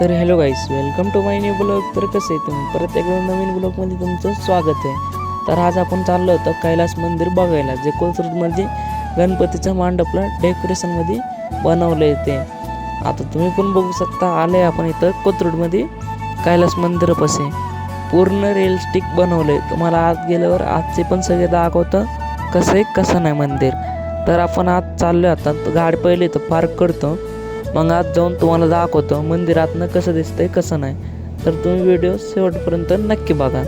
तर hello guys welcome to my new blog तर कसं आहे तुम्ही? परत एकदा नवीन ब्लॉगमध्ये तुमचं स्वागत आहे. तर आज आपण चाललो होतो कैलास मंदिर बघायला जे कोथरूडमध्ये गणपतीच्या मांडपला डेकोरेशनमध्ये बनवलं आहे ते आता तुम्ही पण बघू शकता आले आपण इथं कोथरूडमध्ये कैलास मंदिरापाशी पूर्ण रिअलिस्टिक बनवलं आहे तुम्हाला आत गेल्यावर आजचे पण सगळे दाखवतं कसं आहे कसं नाही मंदिर. तर आपण आज चाललो आता गाड पहिले तर पार्क करतो. मग आज जाऊन तुम्हाला दाखवतो मंदिरातनं कसं दिसतंय कसं नाही. तर तुम्ही व्हिडिओ शेवटपर्यंत नक्की बघा.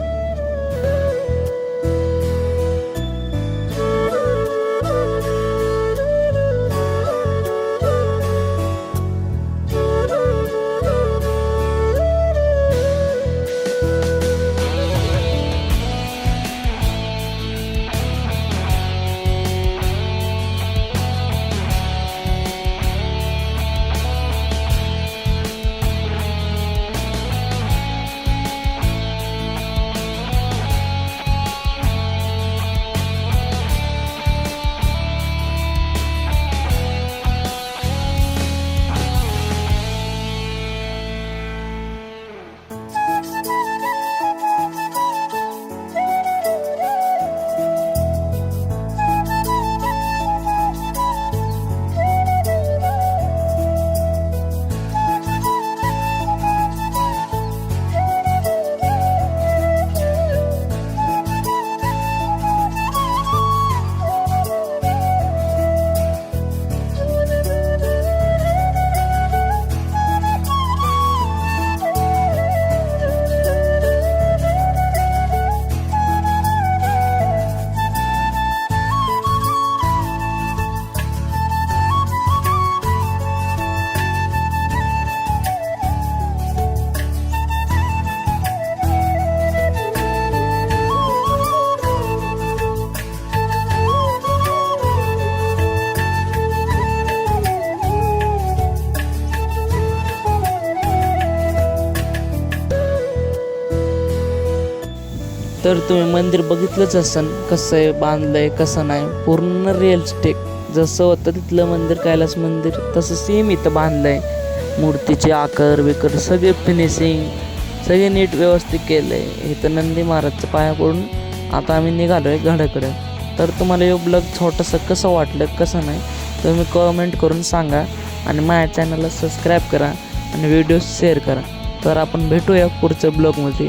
तर तुम्ही मंदिर बघितलंच असन कसं आहे बांधलंय कसं नाही. पूर्ण रिअलिस्टिक जसं होतं तिथलं मंदिर कैलास मंदिर तसं सेम इथं बांधलंय. मूर्तीचे आकार विकर सगळे फिनिशिंग सगळे नीट व्यवस्थित केलं आहे इथं नंदी महाराजचं पाया पडून आता आम्ही निघालो आहे घडाकडे तर तुम्हाला हे ब्लॉग छोटंसं कसं वाटलं कसं नाही तुम्ही कमेंट करून सांगा आणि माझ्या चॅनलला सबस्क्राईब करा आणि व्हिडिओ शेअर करा. तर आपण भेटूया पुढच्या ब्लॉगमध्ये